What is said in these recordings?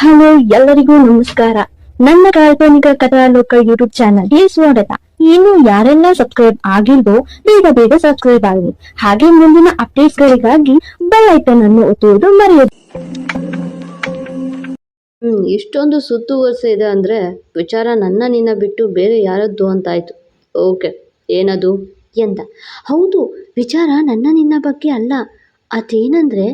Hello ಎಲ್ಲರಿಗೂ ನಮಸ್ಕಾರ. ನನ್ನ ಕಾಲ್ಪನಿಕ ಕಥಾಲೋಕ ಯೂಟ್ಯೂಬ್ ಚಾನಲ್ಗೆ ಸ್ವಾಗತ. ಇನ್ನು ಯಾರೆಲ್ಲ ಸಬ್ಸ್ಕ್ರೈಬ್ ಆಗಿಲ್ವೋ ಬೇಗ ಬೇಗ ಸಬ್ಸ್ಕ್ರೈಬ್ ಆಗಲಿ. ಹಾಗೆ ಮುಂದಿನ ಅಪ್ಡೇಟ್ಸ್ ಗಳಿಗಾಗಿ ಬೆಲ್ ಐಕನ್ ಅನ್ನು ಒತ್ತುವುದು ಮರೆಯದು. ಹ್ಮ್, ಇಷ್ಟೊಂದು ಸುತ್ತುವರ್ಸಿದೆ ಇದೆ ಅಂದ್ರೆ ವಿಚಾರ ನನ್ನ ನಿನ್ನ ಬಿಟ್ಟು ಬೇರೆ ಯಾರದ್ದು ಅಂತಾಯ್ತು. ಓಕೆ, ಏನದು? ಎಂದ. ಹೌದು, ವಿಚಾರ ನನ್ನ ನಿನ್ನ ಬಗ್ಗೆ ಅಲ್ಲ. ಅದೇನಂದರೆ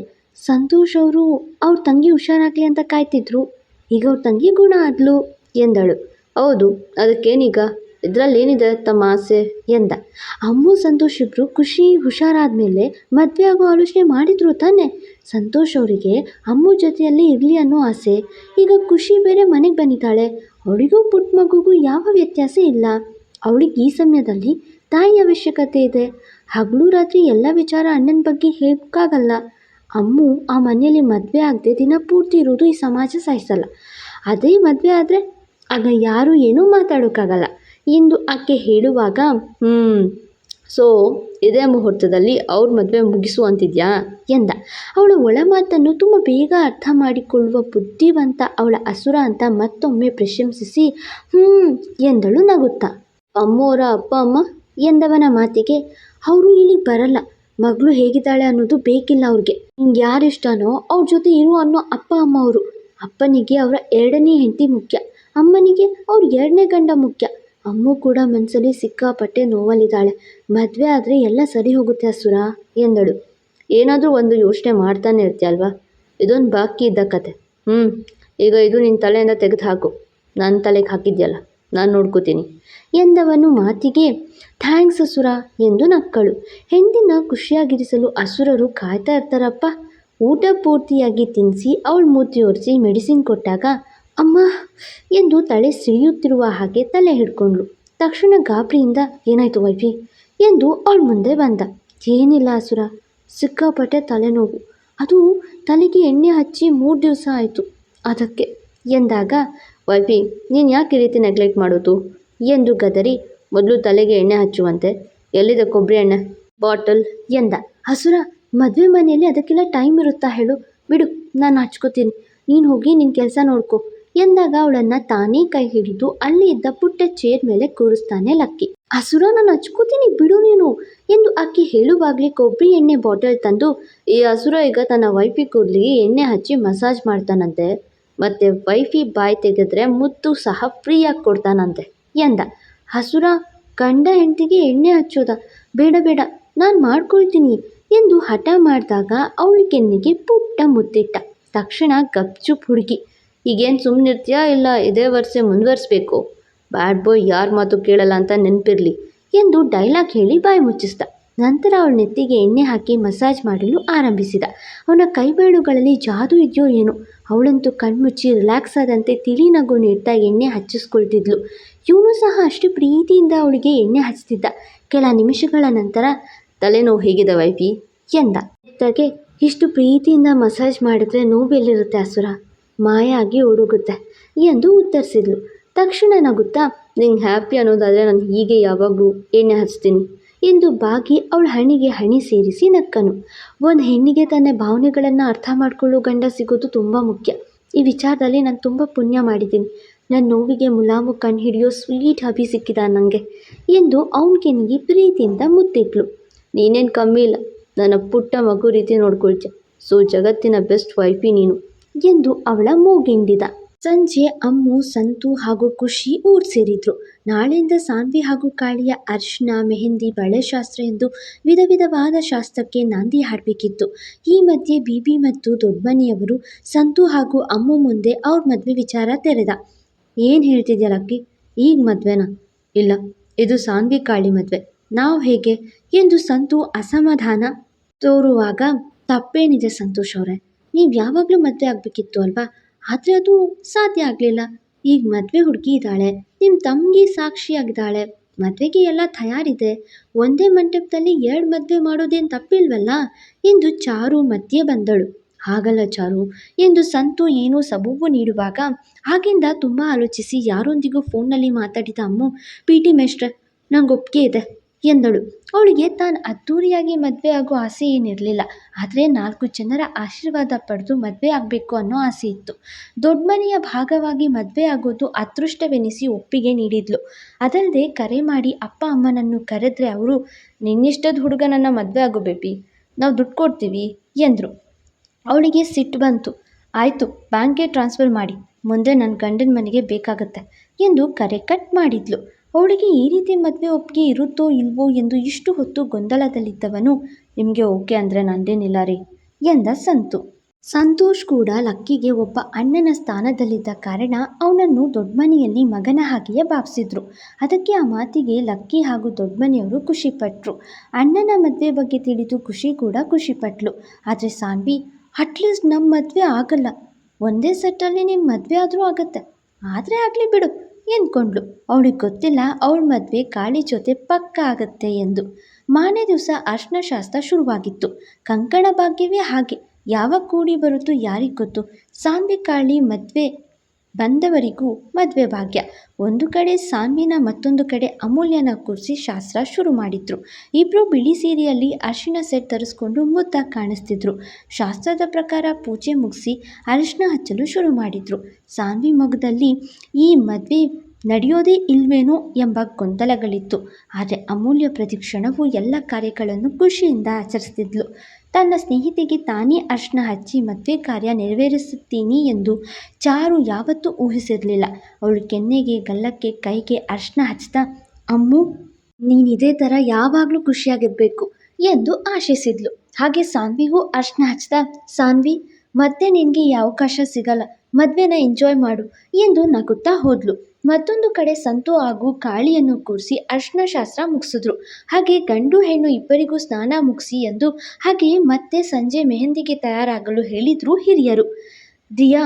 ಸಂತೋಷ್ ಅವರು, ಅವ್ರ ತಂಗಿ ಹುಷಾರಾಗಲಿ ಅಂತ ಕಾಯ್ತಿದ್ರು. ಈಗ ಅವ್ರ ತಂಗಿ ಗುಣ ಆದ್ಲು, ಎಂದಳು. ಹೌದು, ಅದಕ್ಕೇನೀಗ? ಇದರಲ್ಲೇನಿದೆ ತಮ್ಮ ಆಸೆ? ಎಂದ. ಅಮ್ಮು, ಸಂತೋಷ್ ಇಬ್ಬರು ಖುಷಿ, ಹುಷಾರಾದ್ಮೇಲೆ ಮದುವೆ ಆಗೋ ಆಲೋಚನೆ ಮಾಡಿದ್ರು ತಾನೆ. ಸಂತೋಷ್ ಅವರಿಗೆ ಅಮ್ಮು ಜೊತೆಯಲ್ಲಿ ಇರಲಿ ಅನ್ನೋ ಆಸೆ. ಈಗ ಖುಷಿ ಬೇರೆ ಮನೆಗೆ ಬಂದಿದ್ದಾಳೆ. ಅವಳಿಗೂ ಪುಟ್ಟ ಮಗುಗೂ ಯಾವ ವ್ಯತ್ಯಾಸ ಇಲ್ಲ. ಅವಳಿಗೆ ಈ ಸಮಯದಲ್ಲಿ ತಾಯಿ ಅವಶ್ಯಕತೆ ಇದೆ. ಹಗಲು ರಾತ್ರಿ ಎಲ್ಲ ವಿಚಾರ ಅಣ್ಣನ ಬಗ್ಗೆ ಹೇಳೋಕ್ಕಾಗಲ್ಲ ಅಮ್ಮು, ಆ ಮನೆಯಲ್ಲಿ ಮದುವೆ ಆಗದೆ ದಿನ ಪೂರ್ತಿ ಇರೋದು ಈ ಸಮಾಜ ಸಹಿಸಲ್ಲ ಅದೇ ಮದುವೆ ಆದರೆ ಆಗ ಯಾರೂ ಏನೂ ಮಾತಾಡೋಕ್ಕಾಗಲ್ಲ. ಎಂದು ಆಕೆ ಹೇಳುವಾಗ ಹ್ಞೂ ಸೊ, ಇದೇ ಮುಹೂರ್ತದಲ್ಲಿ ಅವ್ರ ಮದುವೆ ಮುಗಿಸು ಅಂತಿದ್ಯಾ? ಎಂದ. ಅವಳ ಒಳ ಮಾತನ್ನು ತುಂಬ ಬೇಗ ಅರ್ಥ ಮಾಡಿಕೊಳ್ಳುವ ಬುದ್ಧಿವಂತ ಅವಳ ಅಸುರ ಅಂತ ಮತ್ತೊಮ್ಮೆ ಪ್ರಶಂಸಿಸಿ ಹ್ಞೂ ಎಂದಳು ನಗುತ್ತಾ. ಅಮ್ಮೋರ ಅಪ್ಪ, ಅಮ್ಮ, ಎಂದವನ ಮಾತಿಗೆ, ಅವರು ಇಲ್ಲಿ ಬರಲ್ಲ. ಮಗಳು ಹೇಗಿದ್ದಾಳೆ ಅನ್ನೋದು ಬೇಕಿಲ್ಲ ಅವ್ರಿಗೆ. ನಿಂಗೆ ಯಾರಿಷ್ಟನೋ ಅವ್ರ ಜೊತೆ ಇರು ಅನ್ನೋ ಅಪ್ಪ, ಅಮ್ಮ ಅವರು. ಅಪ್ಪನಿಗೆ ಅವರ ಎರಡನೇ ಹೆಂಡತಿ ಮುಖ್ಯ. ಅಮ್ಮನಿಗೆ ಅವ್ರ ಎರಡನೇ ಗಂಡ ಮುಖ್ಯ. ಅಮ್ಮು ಕೂಡ ಮನಸ್ಸಲ್ಲಿ ಸಿಕ್ಕಾಪಟ್ಟೆ ನೋವಲ್ಲಿದ್ದಾಳೆ. ಮದುವೆ ಆದರೆ ಎಲ್ಲ ಸರಿ ಹೋಗುತ್ತೆ ಅಸುರ ಎಂದಳು. ಏನಾದರೂ ಒಂದು ಯೋಚನೆ ಮಾಡ್ತಾನೆ ಇರ್ತೀಯಲ್ವಾ ಇದೊಂದು ಬಾಕಿ ಇದ್ದ ಕತೆ. ಹ್ಞೂ ಈಗ ಇದು ನಿನ್ನ ತಲೆಯಿಂದ ತೆಗೆದು ಹಾಕು ನನ್ನ ತಲೆಗೆ ಹಾಕಿದ್ಯಲ್ಲ. ನಾನು ನೋಡ್ಕೋತೀನಿ. ಎಂದವನು ಮಾತಿಗೆ, ಥ್ಯಾಂಕ್ಸ್ ಅಸುರ ಎಂದು ನಕ್ಕಳು. ಹೆಂಡಿನ ಖುಷಿಯಾಗಿರಿಸಲು ಅಸುರರು ಕಾಯ್ತಾ ಇರ್ತಾರಪ್ಪ. ಊಟ ಪೂರ್ತಿಯಾಗಿ ತಿನ್ನಿಸಿ ಅವಳು ಮೂತಿ ಒರೆಸಿ ಮೆಡಿಸಿನ್ ಕೊಟ್ಟಾಗ, ಅಮ್ಮ ಎಂದು ತಲೆ ಸಿಡಿಯುತ್ತಿರುವ ಹಾಗೆ ತಲೆ ಹಿಡ್ಕೊಂಡ್ಳು. ತಕ್ಷಣ ಗಾಬರಿಯಿಂದ, ಏನಾಯ್ತು ವೈಫಿ? ಎಂದು ಅವಳ ಮುಂದೆ ಬಂದ. ಏನಿಲ್ಲ ಅಸುರ, ಸಿಕ್ಕಾಪಟ್ಟೆ ತಲೆನೋವು. ಅದು ತಲೆಗೆ ಎಣ್ಣೆ ಹಚ್ಚಿ ಮೂರು ದಿವಸ ಆಯಿತು. ಅದಕ್ಕೆ ಎಂದಾಗ, ವೈಫಿ, ನೀನು ಯಾಕೆ ಈ ರೀತಿ ನೆಗ್ಲೆಕ್ಟ್ ಮಾಡೋದು? ಎಂದು ಗದರಿ ಮೊದಲು ತಲೆಗೆ ಎಣ್ಣೆ ಹಚ್ಚುವಂತೆ, ಎಲ್ಲಿದೆ ಕೊಬ್ಬರಿ ಎಣ್ಣೆ? ಬಾಟಲ್, ಎಂದ. ಹಸುರ, ಮದುವೆ ಮನೆಯಲ್ಲಿ ಅದಕ್ಕೆಲ್ಲ ಟೈಮ್ ಇರುತ್ತಾ ಹೇಳು? ಬಿಡು, ನಾನು ಹಚ್ಕೋತೀನಿ. ನೀನು ಹೋಗಿ ನಿನ್ನ ಕೆಲಸ ನೋಡ್ಕೊ, ಎಂದಾಗ ಅವಳನ್ನು ತಾನೇ ಕೈ ಹಿಡಿದು ಅಲ್ಲಿ ಇದ್ದ ಪುಟ್ಟ ಚೇರ್ ಮೇಲೆ ಕೂರಿಸ್ತಾನೆ ಲಕ್ಕಿ. ಹಸುರ, ನಾನು ಹಚ್ಕೋತೀನಿ, ಬಿಡು ನೀನು, ಎಂದು ಅಕ್ಕಿ ಹೇಳುವಾಗಲೇ ಕೊಬ್ಬರಿ ಎಣ್ಣೆ ಬಾಟಲ್ ತಂದು, ಈ ಹಸುರ ಈಗ ತನ್ನ ವೈಫಿ ಕೂದಲಿಗೆ ಎಣ್ಣೆ ಹಚ್ಚಿ ಮಸಾಜ್ ಮಾಡ್ತಾನಂತೆ. ಮತ್ತು ವೈಫಿ ಬಾಯಿ ತೆಗೆದ್ರೆ ಮುತ್ತು ಸಹ ಫ್ರೀಯಾಗಿ ಕೊಡ್ತಾನಂತೆ ಎಂದ. ಹಸುರ, ಗಂಡ ಹೆಂಡತಿಗೆ ಎಣ್ಣೆ ಹಚ್ಚೋದ? ಬೇಡ ಬೇಡ, ನಾನು ಮಾಡ್ಕೊಳ್ತೀನಿ ಎಂದು ಹಠ ಮಾಡಿದಾಗ ಅವಳ ಕೆನ್ನಿಗೆ ಪುಟ್ಟ ಮುತ್ತಿಟ್ಟ. ತಕ್ಷಣ ಗಪ್ಚುಪ್ ಹುಡುಗಿ, ಈಗೇನು ಸುಮ್ಮನಿರ್ತೀಯಾ ಇಲ್ಲ, ಇದೇ ವರ್ಷ ಮುಂದುವರಿಸ್ಬೇಕು? ಬ್ಯಾಡ್ ಬಾಯ್ ಯಾರ ಮಾತು ಕೇಳಲ್ಲ ಅಂತ ನೆನಪಿರಲಿ ಎಂದು ಡೈಲಾಗ್ ಹೇಳಿ ಬಾಯಿ ಮುಚ್ಚಿಸ್ದ. ನಂತರ ಅವಳ ನೆತ್ತಿಗೆ ಎಣ್ಣೆ ಹಾಕಿ ಮಸಾಜ್ ಮಾಡಲು ಆರಂಭಿಸಿದ. ಅವನ ಕೈಬೆರಳುಗಳಲ್ಲಿ ಜಾದು ಇದೆಯೋ ಏನೋ? ಅವಳಂತೂ ಕಣ್ಮುಚ್ಚಿ ರಿಲ್ಯಾಕ್ಸ್ ಆದಂತೆ ತಿಳಿ ನಗು ನೀಡ್ತಾ ಎಣ್ಣೆ ಹಚ್ಚಿಸ್ಕೊಳ್ತಿದ್ಲು. ಇವನು ಸಹ ಅಷ್ಟು ಪ್ರೀತಿಯಿಂದ ಅವಳಿಗೆ ಎಣ್ಣೆ ಹಚ್ತಿದ್ದ. ಕೆಲ ನಿಮಿಷಗಳ ನಂತರ, ತಲೆನೋವು ಹೇಗಿದೆ ವೈಫಿ? ಎಂದ. ಎತ್ತಗೆ ಇಷ್ಟು ಪ್ರೀತಿಯಿಂದ ಮಸಾಜ್ ಮಾಡಿದ್ರೆ ನೋವೆಲ್ಲಿರುತ್ತೆ ಅಸುರ? ಮಾಯ ಆಗಿ ಎಂದು ಉತ್ತರಿಸಿದ್ಲು. ತಕ್ಷಣ ನಗುತ್ತಾ ನಿಂಗೆ ಹ್ಯಾಪಿ ಅನ್ನೋದಾದರೆ ನಾನು ಹೀಗೆ ಯಾವಾಗಲೂ ಎಣ್ಣೆ ಹಚ್ತೀನಿ. ಎಂದು ಬಾಗಿ ಅವಳ ಹಣಿಗೆ ಹಣಿ ಸೇರಿಸಿ ನಕ್ಕನು. ಒಂದು ಹೆಣ್ಣಿಗೆ ತನ್ನ ಭಾವನೆಗಳನ್ನು ಅರ್ಥ ಮಾಡಿಕೊಳ್ಳೋ ಗಂಡ ಸಿಗೋದು ತುಂಬ ಮುಖ್ಯ. ಈ ವಿಚಾರದಲ್ಲಿ ನಾನು ತುಂಬ ಪುಣ್ಯ ಮಾಡಿದ್ದೀನಿ. ನನ್ನ ನೋವಿಗೆ ಮುಲಾಮು ಕಣ್ಣು ಹಿಡಿಯೋ ಸ್ವೀಟ್ ಹಬಿ ಸಿಕ್ಕಿದ ನನಗೆ ಎಂದು ಅವನ ಕೆನ್ನಿಗೆ ಪ್ರೀತಿಯಿಂದ ಮುತ್ತಿಟ್ಲು. ನೀನೇನು ಕಮ್ಮಿ ಇಲ್ಲ. ನನ್ನ ಪುಟ್ಟ ಮಗು ರೀತಿ ನೋಡ್ಕೊಳ್ತೀಯ. ಸೊ ಜಗತ್ತಿನ ಬೆಸ್ಟ್ ವೈಫಿ ನೀನು ಎಂದು ಅವಳ ಮೂಗಿಂಡಿದ. ಸಂಜೆ ಅಮ್ಮು, ಸಂತು ಹಾಗೂ ಖುಷಿ ಊರು ಸೇರಿದ್ರು. ನಾಳೆಯಿಂದ ಸಾನ್ವಿ ಹಾಗೂ ಕಾಳಿಯ ಅರ್ಶಿನ, ಮೆಹಂದಿ ಬಳೆ ಶಾಸ್ತ್ರ ಎಂದು ವಿಧ ವಿಧವಾದ ಶಾಸ್ತ್ರಕ್ಕೆ ನಾಂದಿ ಹಾಡಬೇಕಿತ್ತು. ಈ ಮಧ್ಯೆ ಬಿಬಿ ಮತ್ತು ದೊಡ್ಡಮನೆಯವರು ಸಂತು ಹಾಗೂ ಅಮ್ಮು ಮುಂದೆ ಅವ್ರ ಮದುವೆ ವಿಚಾರ ತೆರೆದ. ಏನು ಹೇಳ್ತಿದ್ಯಾ ಲಕ್ಕಿ? ಈಗ ಮದುವೆನಾ? ಇಲ್ಲ, ಇದು ಸಾನ್ವಿ ಕಾಳಿ ಮದುವೆ. ನಾವು ಹೇಗೆ? ಎಂದು ಸಂತು ಅಸಮಾಧಾನ ತೋರುವಾಗ, ತಪ್ಪೇನಿದೆ ಸಂತೋಷ್ ಅವರೇ? ನೀವು ಯಾವಾಗಲೂ ಮದುವೆ ಆಗಬೇಕಿತ್ತು ಅಲ್ವಾ? ಆದರೆ ಅದು ಸಾಧ್ಯ ಆಗಲಿಲ್ಲ. ಈಗ ಮದುವೆ ಹುಡುಗಿ ಇದ್ದಾಳೆ ನಿಮ್ಮ ತಂಗಿ ಸಾಕ್ಷಿಯಾಗಿದ್ದಾಳೆ, ಮದುವೆಗೆ ಎಲ್ಲ ತಯಾರಿದೆ. ಒಂದೇ ಮಂಟಪದಲ್ಲಿ ಎರಡು ಮದುವೆ ಮಾಡೋದೇನು ತಪ್ಪಿಲ್ವಲ್ಲ? ಎಂದು ಚಾರು ಮಧ್ಯೆ ಬಂದಳು. ಹಾಗಲ್ಲ ಚಾರು, ಎಂದು ಸಂತು ಏನೋ ಸಬೂಬು ನೀಡುವಾಗ ಆಗಿಂದ ತುಂಬ ಆಲೋಚಿಸಿ ಯಾರೊಂದಿಗೂ ಫೋನ್ನಲ್ಲಿ ಮಾತಾಡಿದ ಅಮ್ಮು, ಪಿ ಟಿ ಮೇಷ್ಟ್ರೆ ನಂಗೆ ಒಪ್ಪಿಗೆ ಇದೆ. ಎಂದಳು. ಅವಳಿಗೆ ತಾನು ಅದ್ಧೂರಿಯಾಗಿ ಮದುವೆ ಆಗೋ ಆಸೆ ಏನಿರಲಿಲ್ಲ. ಆದರೆ ನಾಲ್ಕು ಜನರ ಆಶೀರ್ವಾದ ಪಡೆದು ಮದುವೆ ಆಗಬೇಕು ಅನ್ನೋ ಆಸೆ ಇತ್ತು. ದೊಡ್ಡ ಮನೆಯ ಭಾಗವಾಗಿ ಮದುವೆ ಆಗೋದು ಅದೃಷ್ಟವೆನಿಸಿ ಒಪ್ಪಿಗೆ ನೀಡಿದ್ಲು. ಅದಲ್ಲದೆ ಕರೆ ಮಾಡಿ ಅಪ್ಪ ಅಮ್ಮನನ್ನು ಕರೆದ್ರೆ ಅವರು, ನಿನ್ನಿಷ್ಟದ ಹುಡುಗನನ್ನು ಮದುವೆ ಆಗೋ ಬೇಬಿ. ನಾವು ದುಡ್ಡು ಕೊಡ್ತೀವಿ ಎಂದರು. ಅವಳಿಗೆ ಸಿಟ್ಟು ಬಂತು. ಆಯಿತು, ಬ್ಯಾಂಕ್ಗೆ ಟ್ರಾನ್ಸ್ಫರ್ ಮಾಡಿ. ಮುಂದೆ ನನ್ನ ಗಂಡನ ಮನೆಗೆ ಬೇಕಾಗುತ್ತೆ ಎಂದು ಕರೆ ಕಟ್ ಮಾಡಿದ್ಲು. ಅವಳಿಗೆ ಈ ರೀತಿ ಮದುವೆ ಒಪ್ಪಿಗೆ ಇರುತ್ತೋ ಇಲ್ವೋ ಎಂದು ಇಷ್ಟು ಹೊತ್ತು ಗೊಂದಲದಲ್ಲಿದ್ದವನು, ನಿಮಗೆ ಓಕೆ ಅಂದರೆ ನಂದೇನಿಲ್ಲ ರೀ? ಎಂದ ಸಂತು. ಸಂತೋಷ್ ಕೂಡ ಲಕ್ಕಿಗೆ ಒಬ್ಬ ಅಣ್ಣನ ಸ್ಥಾನದಲ್ಲಿದ್ದ ಕಾರಣ ಅವನನ್ನು ದೊಡ್ಡಮನೆಯಲ್ಲಿ ಮಗನ ಹಾಗೆಯೇ ಭಾವಿಸಿದ್ರು. ಅದಕ್ಕೆ ಆ ಮಾತಿಗೆ ಲಕ್ಕಿ ಹಾಗೂ ದೊಡ್ಡಮನೆಯವರು ಖುಷಿಪಟ್ಟರು ಅಣ್ಣನ ಮದುವೆ ಬಗ್ಗೆ ತಿಳಿದು ಖುಷಿ ಕೂಡ ಖುಷಿಪಟ್ಲು. ಆದರೆ ಸಾನ್ವಿ ಅಟ್ಲೀಸ್ಟ್ ನಮ್ಮ ಮದುವೆ ಆಗಲ್ಲ. ಒಂದೇ ಸೆಟ್ಟಲ್ಲಿ ನಿಮ್ಮ ಮದುವೆ ಆದರೂ ಆಗುತ್ತೆ. ಆದರೆ ಆಗಲಿ ಬಿಡು. ಎಂದ್ಕೊಂಡ್ಳು. ಅವಳಿಗೆ ಗೊತ್ತಿಲ್ಲ, ಅವಳ ಮದುವೆ ಕಾಳಿ ಜೊತೆ ಪಕ್ಕ ಆಗತ್ತೆ ಎಂದು. ಮಾನೆ ದಿವಸ ಅರ್ಶನ ಶಾಸ್ತ್ರ ಶುರುವಾಗಿತ್ತು. ಕಂಕಣ ಭಾಗ್ಯವೇ ಹಾಗೆ. ಯಾವಾಗ ಕೂಡಿ ಬರುತ್ತೋ ಯಾರಿಗೆ ಗೊತ್ತು? ಸಾನ್ವಿ ಕಾಳಿ ಮದುವೆ ಬಂದವರಿಗೂ ಮದುವೆ ಭಾಗ್ಯ. ಒಂದು ಕಡೆ ಸಾನ್ವಿನ ಮತ್ತೊಂದು ಕಡೆ ಅಮೂಲ್ಯನ ಕೂರಿಸಿ ಶಾಸ್ತ್ರ ಶುರು ಮಾಡಿದ್ರು. ಇಬ್ಬರು ಬಿಳಿ ಸೀರೆಯಲ್ಲಿ ಅರಿಶಿನ ಸೆಟ್ ತರಿಸ್ಕೊಂಡು ಮುದ್ದಾಗಿ ಕಾಣಿಸ್ತಿದ್ರು. ಶಾಸ್ತ್ರದ ಪ್ರಕಾರ ಪೂಜೆ ಮುಗಿಸಿ ಅರಿಶಿನ ಹಚ್ಚಲು ಶುರು ಮಾಡಿದ್ರು. ಸಾನ್ವಿ ಮೊಗದಲ್ಲಿ ಈ ಮದುವೆ ನಡೆಯೋದೇ ಇಲ್ವೇನೋ ಎಂಬ ಗೊಂದಲಗಳಿತ್ತು. ಆದರೆ ಅಮೂಲ್ಯ ಪ್ರತಿಕ್ಷಣವು ಎಲ್ಲ ಕಾರ್ಯಗಳನ್ನು ಖುಷಿಯಿಂದ ಆಚರಿಸ್ತಿದ್ಲು. ತನ್ನ ಸ್ನೇಹಿತೆಗೆ ತಾನೇ ಅರ್ಶನ ಹಚ್ಚಿ ಮದುವೆ ಕಾರ್ಯ ನೆರವೇರಿಸುತ್ತೀನಿ ಎಂದು ಚಾರು ಯಾವತ್ತೂ ಊಹಿಸಿರಲಿಲ್ಲ. ಅವಳು ಕೆನ್ನೆಗೆ, ಗಲ್ಲಕ್ಕೆ, ಕೈಗೆ ಅರ್ಶನ ಹಚ್ತಾ, ಅಮ್ಮು ನೀನು ಇದೇ ಥರ ಯಾವಾಗಲೂ ಖುಷಿಯಾಗಿರಬೇಕು ಎಂದು ಆಶಿಸಿದ್ಲು. ಹಾಗೆ ಸಾನ್ವಿಗೂ ಅರ್ಶನ ಹಚ್ತಾ, ಸಾನ್ವಿ, ಮತ್ತೆ ನಿನಗೆ ಈ ಅವಕಾಶ ಸಿಗಲ್ಲ. ಮದುವೆನ ಎಂಜಾಯ್ ಮಾಡು ಎಂದು ನಗುತ್ತಾ ಹೋದ್ಲು. ಮತ್ತೊಂದು ಕಡೆ ಸಂತು ಹಾಗೂ ಕಾಳಿಯನ್ನು ಕೂರಿಸಿ ಅರ್ಶನ ಶಾಸ್ತ್ರ ಮುಗಿಸಿದ್ರು. ಹಾಗೆ ಗಂಡು ಹೆಣ್ಣು ಇಬ್ಬರಿಗೂ ಸ್ನಾನ ಮುಗಿಸಿ ಎಂದು ಹಾಗೆ ಮತ್ತೆ ಸಂಜೆ ಮೆಹಂದಿಗೆ ತಯಾರಾಗಲು ಹೇಳಿದ್ರು ಹಿರಿಯರು. ದಿಯಾ,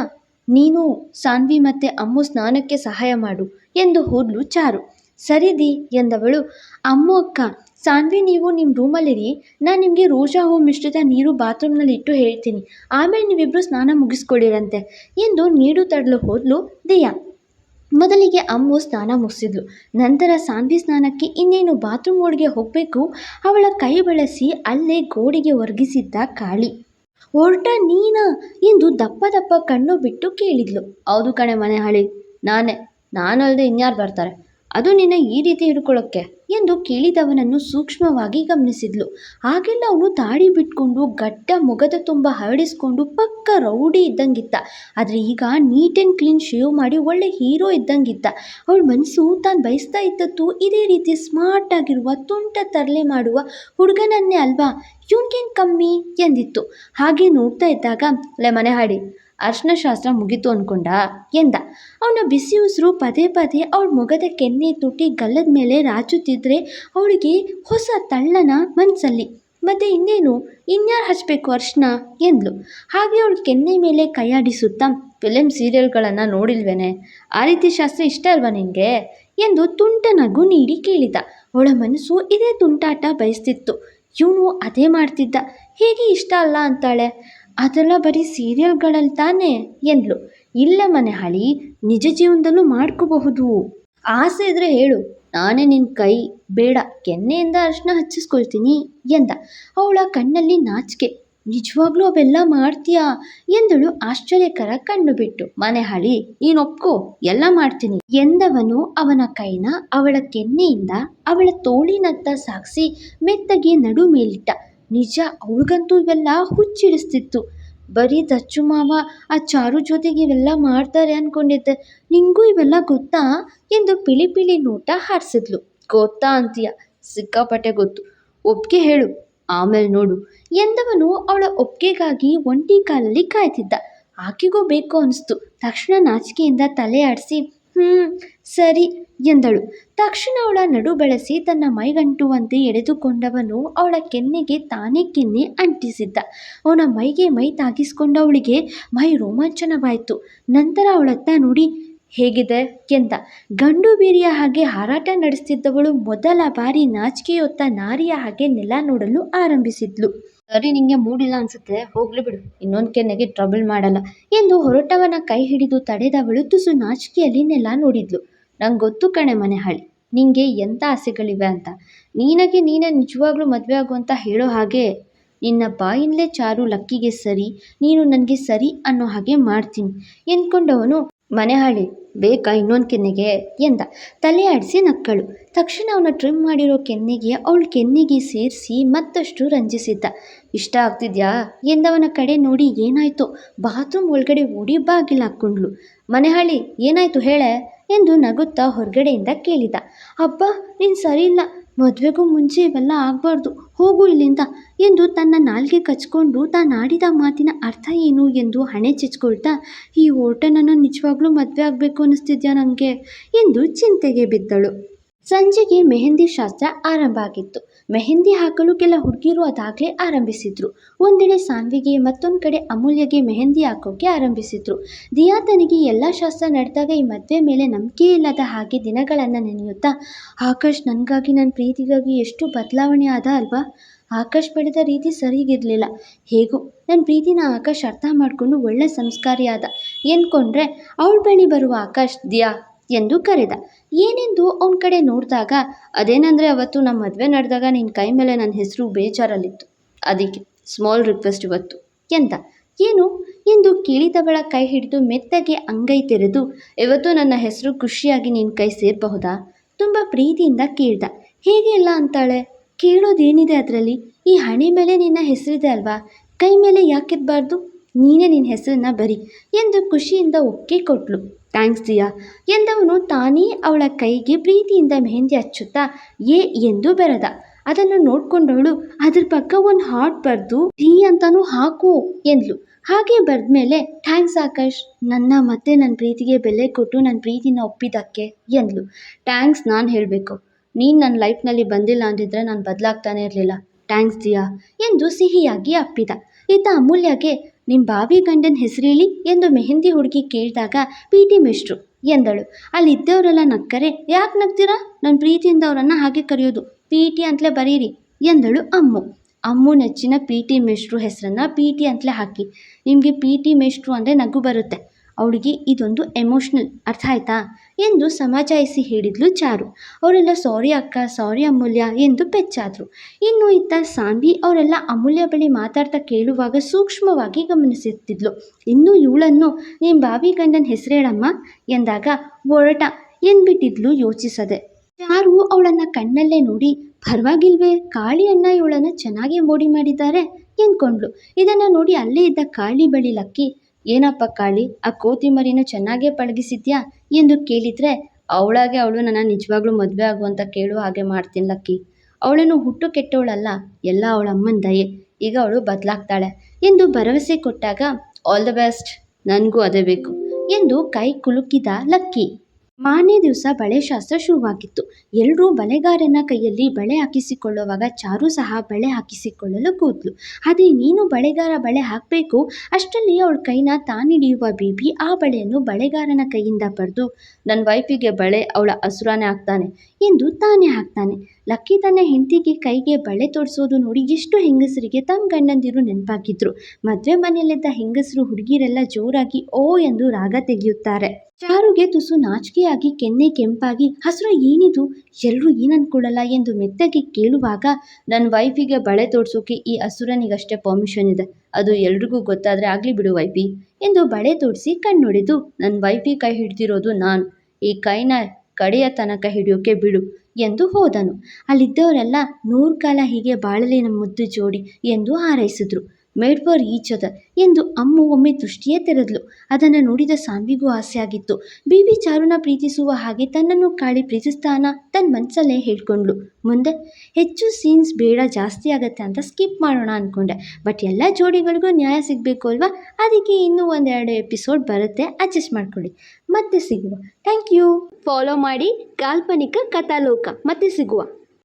ನೀನು ಸಾನ್ವಿ ಮತ್ತೆ ಅಮ್ಮು ಸ್ನಾನಕ್ಕೆ ಸಹಾಯ ಮಾಡು ಎಂದು ಹೋದ್ಲು ಚಾರು. ಸರಿ ದಿ ಎಂದವಳು. ಅಮ್ಮು ಅಕ್ಕ, ಸಾನ್ವಿ ನೀವು ನಿಮ್ಮ ರೂಮಲ್ಲಿರಿ. ನಾನು ನಿಮಗೆ ರೋಜಾ ಹೂ ಮಿಶ್ರಿತ ನೀರು ಬಾತ್ರೂಮ್ನಲ್ಲಿ ಇಟ್ಟು ಹೇಳ್ತೀನಿ. ಆಮೇಲೆ ನೀವಿಬ್ಬರು ಸ್ನಾನ ಮುಗಿಸ್ಕೊಳ್ಳಿರಂತೆ ಎಂದು ನೀಡು ತಡಲು ಹೋದ್ಲು ದಿಯಾ. ಮೊದಲಿಗೆ ಅಮ್ಮು ಸ್ನಾನ ಮುಗಿಸಿದ್ಲು. ನಂತರ ಸಾನ್ವಿ ಸ್ನಾನಕ್ಕೆ ಇನ್ನೇನು ಬಾತ್ರೂಮ್ ಒಳಗೆ ಹೋಗಬೇಕು? ಅವಳ ಕೈ ಬಳಸಿ ಅಲ್ಲೇ ಗೋಡೆಗೆ ಒರಗಿಸಿದ್ದ ಕಾಳಿ. ಹೊರಟ ನೀನಾ? ಎಂದು ದಪ್ಪ ದಪ್ಪ ಕಣ್ಣು ಬಿಟ್ಟು ಕೇಳಿದ್ಲು. ಹೌದು ಕಣೆ ಮನೆ ಹಳಿ ನಾನೇ. ನಾನಲ್ಲದೆ ಇನ್ಯಾರು ಬರ್ತಾರೆ? ಅದು ನಿನ್ನ ಈ ರೀತಿ ಹಿಡ್ಕೊಳ್ಳೋಕ್ಕೆ ಎಂದು ಕೇಳಿದವನನ್ನು ಸೂಕ್ಷ್ಮವಾಗಿ ಗಮನಿಸಿದ್ಲು. ಆಗೆಲ್ಲ ಅವನು ದಾಡಿ ಬಿಟ್ಕೊಂಡು ಗಡ್ಡ ಮೊಗದ ತುಂಬ ಹರಡಿಸ್ಕೊಂಡು ಪಕ್ಕ ರೌಡಿ ಇದ್ದಂಗಿತ್ತ. ಆದರೆ ಈಗ ನೀಟ್ ಆ್ಯಂಡ್ ಕ್ಲೀನ್ ಶೇವ್ ಮಾಡಿ ಒಳ್ಳೆ ಹೀರೋ ಇದ್ದಂಗಿತ್ತ. ಅವಳ ಮನಸ್ಸು ತಾನು ಬಯಸ್ತಾ ಇದ್ದದ್ದು ಇದೇ ರೀತಿ ಸ್ಮಾರ್ಟ್ ಆಗಿರುವ ತುಂಟ ತರಲೆ ಮಾಡುವ ಹುಡುಗನನ್ನೇ ಅಲ್ವಾ? ಇವನ್ಗೇನು ಕಮ್ಮಿ? ಎಂದಿತ್ತು. ಹಾಗೆ ನೋಡ್ತಾ ಇದ್ದಾಗ, ಲೆ ಮನೆ ಹಾಡಿ. ಅರ್ಶನ ಶಾಸ್ತ್ರ ಮುಗೀತು ಅಂದ್ಕೊಂಡ ಎಂದ. ಅವನ ಬಿಸಿ ಉಸಿರು ಪದೇ ಪದೇ ಅವಳ ಮೊಗದ ಕೆನ್ನೆ ತುಟಿ ಗಲ್ಲದ ಮೇಲೆ ರಾಚುತ್ತಿದ್ರೆ ಅವಳಿಗೆ ಹೊಸ ತಳ್ಳನ ಮನಸ್ಸಲ್ಲಿ ಮತ್ತೆ ಇನ್ನೇನು? ಇನ್ಯಾರು ಹಚ್ಚಬೇಕು ಅರ್ಶನ? ಎಂದ್ಲು. ಹಾಗೆ ಅವಳು ಕೆನ್ನೆ ಮೇಲೆ ಕೈಯಾಡಿಸುತ್ತಾ ಫಿಲಮ್ ಸೀರಿಯಲ್ಗಳನ್ನು ನೋಡಿಲ್ವೇನೆ? ಆ ರೀತಿ ಶಾಸ್ತ್ರ ಇಷ್ಟ ಅಲ್ವಾ ನಿನಗೆ ಎಂದು ತುಂಟ ನಗು ನೀಡಿ ಕೇಳಿದ. ಅವಳ ಮನಸ್ಸು ಇದೇ ತುಂಟಾಟ ಬಯಸ್ತಿತ್ತು. ಇವನು ಅದೇ ಮಾಡ್ತಿದ್ದ. ಹೇಗೆ ಇಷ್ಟ ಅಲ್ಲ ಅಂತಾಳೆ? ಅದೆಲ್ಲ ಬರೀ ಸೀರಿಯಲ್ಗಳಲ್ಲಿ ತಾನೇ? ಎಂದ್ಲು. ಇಲ್ಲ ಮನೆ ಹಳಿ, ನಿಜ ಜೀವನದಲ್ಲೂ ಮಾಡ್ಕೋಬಹುದು. ಆಸೆ ಇದ್ರೆ ಹೇಳು. ನಾನೇ ನಿನ್ನ ಕೈ, ಬೇಡ, ಕೆನ್ನೆಯಿಂದ ಅರ್ಶನ ಹಚ್ಚಿಸ್ಕೊಳ್ತೀನಿ ಎಂದ. ಅವಳ ಕಣ್ಣಲ್ಲಿ ನಾಚಿಕೆ. ನಿಜವಾಗ್ಲೂ ಅವೆಲ್ಲ ಮಾಡ್ತೀಯಾ? ಎಂದಳು ಆಶ್ಚರ್ಯಕರ ಕಣ್ಣು ಬಿಟ್ಟು. ಮನೆ ಹಳಿ, ನೀನು ಒಪ್ಕೋ, ಎಲ್ಲ ಮಾಡ್ತೀನಿ ಎಂದವನು ಅವನ ಕೈನ ಅವಳ ಕೆನ್ನೆಯಿಂದ ಅವಳ ತೋಳಿನತ್ತ ಸಾಗಿಸಿ ಮೆತ್ತಗೆ ನಡು ಮೇಲಿಟ್ಟ. ನಿಜ, ಅವ್ಳಿಗಂತೂ ಇವೆಲ್ಲ ಹುಚ್ಚಿಡಿಸ್ತಿತ್ತು. ಬರೀ ದಚ್ಚು ಮಾವ ಆ ಚಾರು ಜೊತೆಗೆ ಇವೆಲ್ಲ ಮಾಡ್ತಾರೆ ಅಂದ್ಕೊಂಡಿದ್ದೆ ನಿಂಗೂ ಇವೆಲ್ಲ ಗೊತ್ತಾ ಎಂದು ಪಿಳಿ ಪಿಳಿ ನೋಟ ಹಾರಿಸಿದ್ಲು. ಗೊತ್ತಾ ಅಂತೀಯ? ಸಿಕ್ಕಾಪಟ್ಟೆ ಗೊತ್ತು. ಒಪ್ಪಿಗೆ ಹೇಳು. ಆಮೇಲೆ ನೋಡು. ಎಂದವನು ಅವಳ ಒಪ್ಪಿಗೆಗಾಗಿ ಒಂಟಿ ಕಾಲಲ್ಲಿ ಕಾಯ್ತಿದ್ದ. ಆಕೆಗೂ ಬೇಕು ಅನಿಸ್ತು. ತಕ್ಷಣ ನಾಚಿಕೆಯಿಂದ ತಲೆ ಆಡಿಸಿ ಹ್ಞೂ ಸರಿ ಎಂದಳು. ತಕ್ಷಣ ಅವಳ ನಡು ಬಳಸಿ ತನ್ನ ಮೈಗಂಟುವಂತೆ ಎಳೆದುಕೊಂಡವನು ಅವಳ ಕೆನ್ನೆಗೆ ತಾನೇ ಕೆನ್ನೆ ಅಂಟಿಸಿದ್ದ. ಅವನ ಮೈಗೆ ಮೈ ತಾಗಿಸ್ಕೊಂಡವಳಿಗೆ ಮೈ ರೋಮಾಂಚನವಾಯಿತು. ನಂತರ ಅವಳತ್ತ ನೋಡಿ, ಹೇಗಿದೆ ಎಂದ. ಗಂಡು ಬೀರಿಯ ಹಾಗೆ ಹಾರಾಟ ನಡೆಸ್ತಿದ್ದವಳು ಮೊದಲ ಬಾರಿ ನಾಚಿಕೆಯೊತ್ತ ನಾರಿಯ ಹಾಗೆ ನೆಲ ನೋಡಲು ಆರಂಭಿಸಿದ್ಲು. ಸರಿ ನಿಂಗೆ ಮೂಡಿಲ್ಲ ಅನ್ಸುತ್ತೆ, ಹೋಗ್ಲಿ ಬಿಡು. ಇನ್ನೊಂದು ಕೆನ್ನೆಗೆ ಟ್ರಬಲ್ ಮಾಡಲ್ಲ. ಎಂದು ಹೊರಟವನ ಕೈ ಹಿಡಿದು ತಡೆದವಳು ತುಸು ನಾಚಿಕೆಯಲ್ಲಿ ನೆಲ ನೋಡಿದ್ಲು. ನಂಗೆ ಗೊತ್ತು ಕಣೆ ಮನೆ ಹಳಿ ನಿಂಗೆ ಎಂಥ ಆಸೆಗಳಿವೆ ಅಂತ. ನೀನಾಗೆ ನೀನೇ ನಿಜವಾಗ್ಲೂ ಮದುವೆ ಆಗು ಅಂತ ಹೇಳೋ ಹಾಗೆ, ನಿನ್ನ ಬಾಯಿಂದಲೇ ಚಾರು ಲಕ್ಕಿಗೆ ಸರಿ, ನೀನು ನನಗೆ ಸರಿ ಅನ್ನೋ ಹಾಗೆ ಮಾಡ್ತೀನಿ ಎಂದ್ಕೊಂಡವನು ಮನೆ ಹಾಳಿ ಬೇಕಾ ಇನ್ನೊಂದು ಕೆನ್ನೆಗೆ? ಎಂದ. ತಲೆ ಆಡಿಸಿ ನಕ್ಕಳು. ತಕ್ಷಣ ಅವನ ಟ್ರಿಮ್ ಮಾಡಿರೋ ಕೆನ್ನೆಗೆ ಅವಳು ಕೆನ್ನೆಗೆ ಸೇರಿಸಿ ಮತ್ತಷ್ಟು ರಂಜಿಸಿದ್ದ. ಇಷ್ಟ ಆಗ್ತಿದ್ಯಾ? ಎಂದವನ ಕಡೆ ನೋಡಿ ಏನಾಯ್ತು. ಬಾತ್ರೂಮ್ ಒಳಗಡೆ ಓಡಿ ಬಾಗಿಲು ಹಾಕ್ಕೊಂಡ್ಲು ಮನೆಹಾಳಿ ಏನಾಯ್ತು ಹೇಳೆ? ಎಂದು ನಗುತ್ತಾ ಹೊರಗಡೆಯಿಂದ ಕೇಳಿದ. ಅಬ್ಬ, ನೀನು ಸರಿ ಇಲ್ಲ ಮದುವೆಗೂ ಮುಂಚೆ ಇವೆಲ್ಲ ಆಗಬಾರ್ದು. ಹೋಗು ಇಲ್ಲಿಂದ ಎಂದು ತನ್ನ ನಾಲ್ಗೆ ಕಚ್ಕೊಂಡು ತಾನಾಡಿದ ಮಾತಿನ ಅರ್ಥ ಏನು ಎಂದು ಹಣೆ ಚಿಚ್ಕೊಳ್ತಾ, ಈ ಓಟನನ್ನು ನಿಜವಾಗ್ಲೂ ಮದುವೆ ಆಗಬೇಕು ಅನ್ನಿಸ್ತಿದ್ಯಾ ನನಗೆ ಎಂದು ಚಿಂತೆಗೆ ಬಿದ್ದಳು. ಸಂಜೆಗೆ ಮೆಹಂದಿ ಶಾಸ್ತ್ರ ಆರಂಭ ಆಗಿತ್ತು. ಮೆಹಂದಿ ಹಾಕಲು ಕೆಲ ಹುಡುಗಿರು ಅದಾಗಲೇ ಆರಂಭಿಸಿದ್ರು. ಒಂದೆಡೆ ಸಾನ್ವಿಗೆ, ಮತ್ತೊಂದು ಕಡೆ ಅಮೂಲ್ಯಗೆ ಮೆಹೆಂದಿ ಹಾಕೋಕೆ ಆರಂಭಿಸಿದ್ರು. ದಿಯಾ ತನಗೆ ಎಲ್ಲ ಶಾಸ್ತ್ರ ನಡೆದಾಗ ಈ ಮದುವೆ ಮೇಲೆ ನಂಬಿಕೆ ಇಲ್ಲದ ಹಾಗೆ ದಿನಗಳನ್ನು ನೆನೆಯುತ್ತಾ, ಆಕಾಶ್, ನನಗಾಗಿ ನನ್ನ ಪ್ರೀತಿಗಾಗಿ ಎಷ್ಟು ಬದಲಾವಣೆ ಆದ ಅಲ್ವಾ? ಆಕಾಶ್ ಬೆಳೆದ ರೀತಿ ಸರಿಗಿರಲಿಲ್ಲ. ಹೇಗೋ ನನ್ನ ಪ್ರೀತಿನ ಆಕಾಶ್ ಅರ್ಥ ಮಾಡಿಕೊಂಡು ಒಳ್ಳೆ ಸಂಸ್ಕಾರಿ ಆದ. ಅವಳ ಬಳಿ ಬರುವ ಆಕಾಶ್, ದಿಯಾ ಎಂದು ಕರೆದ. ಏನೆಂದು ಅವನ ಕಡೆ ನೋಡಿದಾಗ, ಅದೇನೆಂದರೆ ಅವತ್ತು ನಮ್ಮ ಮದುವೆ ನಡೆದಾಗ ನಿನ್ನ ಕೈ ಮೇಲೆ ನನ್ನ ಹೆಸರು ಬೇಜಾರಲ್ಲಿತ್ತು. ಅದಕ್ಕೆ ಸ್ಮಾಲ್ ರಿಕ್ವೆಸ್ಟ್ ಇವತ್ತು, ಎಂದ. ಏನು? ಎಂದು ಕೇಳಿದವಳ ಕೈ ಹಿಡಿದು ಮೆತ್ತಗೆ ಅಂಗೈ ತೆರೆದು, ಇವತ್ತು ನನ್ನ ಹೆಸರು ಖುಷಿಯಾಗಿ ನಿನ್ನ ಕೈ ಸೇರಬಹುದಾ? ತುಂಬ ಪ್ರೀತಿಯಿಂದ ಕೇಳ್ದ. ಹೇಗೆ ಇಲ್ಲ ಅಂತಾಳೆ. ಕೇಳೋದೇನಿದೆ ಅದರಲ್ಲಿ? ಈ ಹಣೆ ಮೇಲೆ ನಿನ್ನ ಹೆಸರಿದೆ ಅಲ್ವಾ? ಕೈ ಮೇಲೆ ಯಾಕಿರಬಾರ್ದು ನೀನೇ ನಿನ್ನ ಹೆಸರನ್ನ ಬರಿ ಎಂದು ಖುಷಿಯಿಂದ ಒಕ್ಕೆ ಕೊಟ್ಲು ಥ್ಯಾಂಕ್ಸ್ ದಿಯಾ ಎಂದವನು ತಾನೇ ಅವಳ ಕೈಗೆ ಪ್ರೀತಿಯಿಂದ ಮೆಹಂದಿ ಹಚ್ಚುತ್ತಾ, ಏ ಎಂದು ಬೆರೆದ. ಅದನ್ನು ನೋಡ್ಕೊಂಡವಳು, ಅದ್ರ ಪಕ್ಕ ಒಂದು ಹಾರ್ಟ್ ಬರೆದು ಟೀ ಅಂತಾನು ಹಾಕು ಎಂದ್ಲು. ಹಾಗೆ ಬರೆದ್ಮೇಲೆ, ಥ್ಯಾಂಕ್ಸ್ ಆಕಾಶ್, ನನ್ನ ಮತ್ತೆ ನನ್ನ ಪ್ರೀತಿಗೆ ಬೆಲೆ ಕೊಟ್ಟು ನನ್ನ ಪ್ರೀತಿನ ಒಪ್ಪಿದ್ದಕ್ಕೆ ಎಂದ್ಲು. ಥ್ಯಾಂಕ್ಸ್, ನಾನು ಹೇಳಬೇಕು. ನೀನು ನನ್ನ ಲೈಫ್ನಲ್ಲಿ ಬಂದಿಲ್ಲ ಅಂದಿದ್ರೆ ನಾನು ಬದಲಾಗ್ತಾನೆ ಇರಲಿಲ್ಲ. ಥ್ಯಾಂಕ್ಸ್ ದಿಯಾ ಎಂದು ಸಿಹಿಯಾಗಿ ಅಪ್ಪಿದ. ಈತ ಅಮೂಲ್ಯಗೆ ನಿಮ್ಮ ಬಾವಿ ಗಂಡನ ಹೆಸರೇಳಿ ಎಂದು ಮೆಹಂದಿ ಹುಡುಗಿ ಕೇಳಿದಾಗ ಪಿ ಟಿ ಮಿಶ್ರು ಎಂದಳು. ಅಲ್ಲಿದ್ದವರೆಲ್ಲ ನಕ್ಕರೆ, ಯಾಕೆ ನಗ್ತೀರಾ? ನನ್ನ ಪ್ರೀತಿಯಿಂದ ಅವರನ್ನು ಹಾಗೆ ಕರೆಯೋದು ಪಿ ಟಿ ಅಂತಲೇ ಬರೀರಿ ಎಂದಳು ಅಮ್ಮು. ಅಮ್ಮು ನೆಚ್ಚಿನ ಪಿ ಟಿ ಮಿಶ್ರು ಹೆಸರನ್ನು ಪಿ ಟಿ ಅಂತಲೇ ಹಾಕಿ. ನಿಮಗೆ ಪಿ ಟಿ ಮಿಶ್ರು ಅಂದರೆ ನಗು ಬರುತ್ತೆ. ಅವಳಿಗೆ ಇದೊಂದು ಎಮೋಷ್ನಲ್ ಅರ್ಥ ಆಯ್ತಾ? ಎಂದು ಸಮಜಾಯಿಸಿ ಹೇಳಿದ್ಲು ಚಾರು. ಅವರೆಲ್ಲ, ಸಾರಿ ಅಕ್ಕ, ಸಾರಿ ಅಮೂಲ್ಯ ಎಂದು ಪೆಚ್ಚಾದರು ಇನ್ನು ಇತ್ತ ಸಾಂಬಿ ಅವರೆಲ್ಲ ಅಮೂಲ್ಯ ಬಳಿ ಮಾತಾಡ್ತಾ ಕೇಳುವಾಗ ಸೂಕ್ಷ್ಮವಾಗಿ ಗಮನಿಸುತ್ತಿದ್ಲು. ಇನ್ನು ಇವಳನ್ನು ನಿಮ್ಮ ಬಾವಿ ಗಂಡನ ಹೆಸರೇಳಮ್ಮ? ಎಂದಾಗ, ಒರಟ ಎಂದ್ಬಿಟ್ಟಿದ್ಲು ಯೋಚಿಸದೆ. ಚಾರು ಅವಳನ್ನು ಕಣ್ಣಲ್ಲೇ ನೋಡಿ, ಪರವಾಗಿಲ್ವೇ ಕಾಳಿಯನ್ನ ಇವಳನ್ನ ಚೆನ್ನಾಗಿ ಮೋಡಿ ಮಾಡಿದ್ದಾರೆ ಎಂದ್ಕೊಂಡ್ಲು ಇದನ್ನು ನೋಡಿ ಅಲ್ಲೇ ಇದ್ದ ಕಾಳಿ ಬಳಿ ಲಕ್ಕಿ ಏನಪ್ಪ ಕಾಳಿ, ಆ ಕೋತಿಮರಿನ ಚೆನ್ನಾಗೇ ಪಳಗಿಸಿದ್ಯಾ? ಎಂದು ಕೇಳಿದರೆ, ಅವಳಾಗೆ ಅವಳು ನನ್ನ ನಿಜವಾಗ್ಲೂ ಮದುವೆ ಆಗುವಂತ ಕೇಳುವ ಹಾಗೆ ಮಾಡ್ತೀನಿ ಲಕ್ಕಿ. ಅವಳನ್ನು ಹುಟ್ಟು ಕೆಟ್ಟವಳಲ್ಲ, ಎಲ್ಲ ಅವಳ ಅಮ್ಮನ ದಯೆ. ಈಗ ಅವಳು ಬದಲಾಗ್ತಾಳೆ ಎಂದು ಭರವಸೆ ಕೊಟ್ಟಾಗ ಆಲ್ ದ ಬೆಸ್ಟ್ ನನಗೂ ಅದೇ ಬೇಕು ಎಂದು ಕೈ ಕುಲುಕಿದ ಲಕ್ಕಿ. ಮಾರನೇ ದಿವಸ ಬಳೆ ಶಾಸ್ತ್ರ ಶುರುವಾಗಿತ್ತು. ಎಲ್ಲರೂ ಬಳೆಗಾರನ ಕೈಯಲ್ಲಿ ಬಳೆ ಹಾಕಿಸಿಕೊಳ್ಳುವಾಗ ಚಾರು ಸಹ ಬಳೆ ಹಾಕಿಸಿಕೊಳ್ಳಲು ಕೂತ್ಲು. ಆದರೆ ನೀನು ಬಳೆಗಾರ ಬಳೆ ಹಾಕಬೇಕು? ಅಷ್ಟರಲ್ಲಿ ಅವಳ ಕೈನ ತಾನಿಡಿಯುವ ಬೇಬಿ ಆ ಬಳೆಯನ್ನು ಬಳೆಗಾರನ ಕೈಯಿಂದ ಪಡೆದು ನನ್ನ ವೈಫಿಗೆ ಬಳೆ ಅವಳ ಹಸುರಾನೇ ಹಾಕ್ತಾನೆ ಎಂದು ತಾನೇ ಹಾಕ್ತಾನೆ. ಲಕ್ಕಿ ತನ್ನ ಹೆಂಡತಿಗೆ ಕೈಗೆ ಬಳೆ ತೊಡಿಸೋದು ನೋಡಿ ಎಷ್ಟು ಹೆಂಗಸರಿಗೆ ತಮ್ಮ ಗಂಡಂದಿರು ನೆನಪಾಗಿದ್ರು. ಮದುವೆ ಮನೆಯಲ್ಲಿದ್ದ ಹೆಂಗಸರು ಹುಡುಗಿರೆಲ್ಲ ಜೋರಾಗಿ ಓ ಎಂದು ರಾಗ ತೆಗೆಯುತ್ತಾರೆ. ಚಾರುಗೆ ತುಸು ನಾಚಿಕೆಯಾಗಿ, ಕೆನ್ನೆ ಕೆಂಪಾಗಿ, ಹಸಿರು, ಏನಿದು? ಎಲ್ಲರೂ ಏನನ್ಕೊಳ್ಳಲ್ಲ ಎಂದು ಮೆತ್ತಗೆ ಕೇಳುವಾಗ ನನ್ನ ವೈಫಿಗೆ ಬಳೆ ತೋಡ್ಸೋಕೆ ಈ ಹಸುರನಿಗಷ್ಟೇ ಪರ್ಮಿಷನ್ ಇದೆ. ಅದು ಎಲ್ರಿಗೂ ಗೊತ್ತಾದರೆ ಆಗಲಿ ಬಿಡು ವೈಫಿ ಎಂದು ಬಳೆ ತೋಡಿಸಿ ಕಣ್ಣುಡಿದು ನನ್ನ ವೈಫಿ ಕೈ ಹಿಡ್ದಿರೋದು ನಾನು. ಈ ಕೈನ ಕಡೆಯ ತನಕ ಹಿಡಿಯೋಕೆ ಬಿಡು. ಎಂದು ಹೋದನು. ಅಲ್ಲಿದ್ದವರೆಲ್ಲ ನೂರು ಕಾಲ ಹೀಗೆ ಬಾಳಲಿ ನಮ್ಮ ಮುದ್ದು ಜೋಡಿ ಎಂದು ಹಾರೈಸಿದ್ರು. ಮೇಡ್ ಫಾರ್ ಈಚ್ ಅದರ್ ಎಂದು ಅಮ್ಮು ಒಮ್ಮೆ ದೃಷ್ಟಿಯೇ ತೆರೆದ್ಲು. ಅದನ್ನು ನೋಡಿದ ಸಾನ್ವಿಗೂ ಆಗಿತ್ತು ಬಿ ಚಾರುನ ಪ್ರೀತಿಸುವ ಹಾಗೆ ತನ್ನನ್ನು ಕಾಳಿ ಪ್ರೀತಿಸ್ತಾನ ತನ್ನ ಮನಸ್ಸಲ್ಲೇ ಹೇಳ್ಕೊಂಡ್ಲು ಮುಂದೆ, ಹೆಚ್ಚು ಸೀನ್ಸ್ ಬೇಡ, ಜಾಸ್ತಿ ಆಗತ್ತೆ ಅಂತ ಸ್ಕಿಪ್ ಮಾಡೋಣ ಅಂದ್ಕೊಂಡೆ ಬಟ್ ಎಲ್ಲ ಜೋಡಿಗಳಿಗೂ ನ್ಯಾಯ ಸಿಗಬೇಕು ಅಲ್ವಾ? ಅದಕ್ಕೆ ಇನ್ನೂ ಒಂದೆರಡು ಎಪಿಸೋಡ್ ಬರುತ್ತೆ, ಅಡ್ಜಸ್ಟ್ ಮಾಡ್ಕೊಳ್ಳಿ. ಮತ್ತೆ ಸಿಗುವ. Thank you. ಫಾಲೋ ಮಾಡಿ, ಕಾಲ್ಪನಿಕ ಕಥಾಲೋಕ. ಮತ್ತೆ ಸಿಗುವ.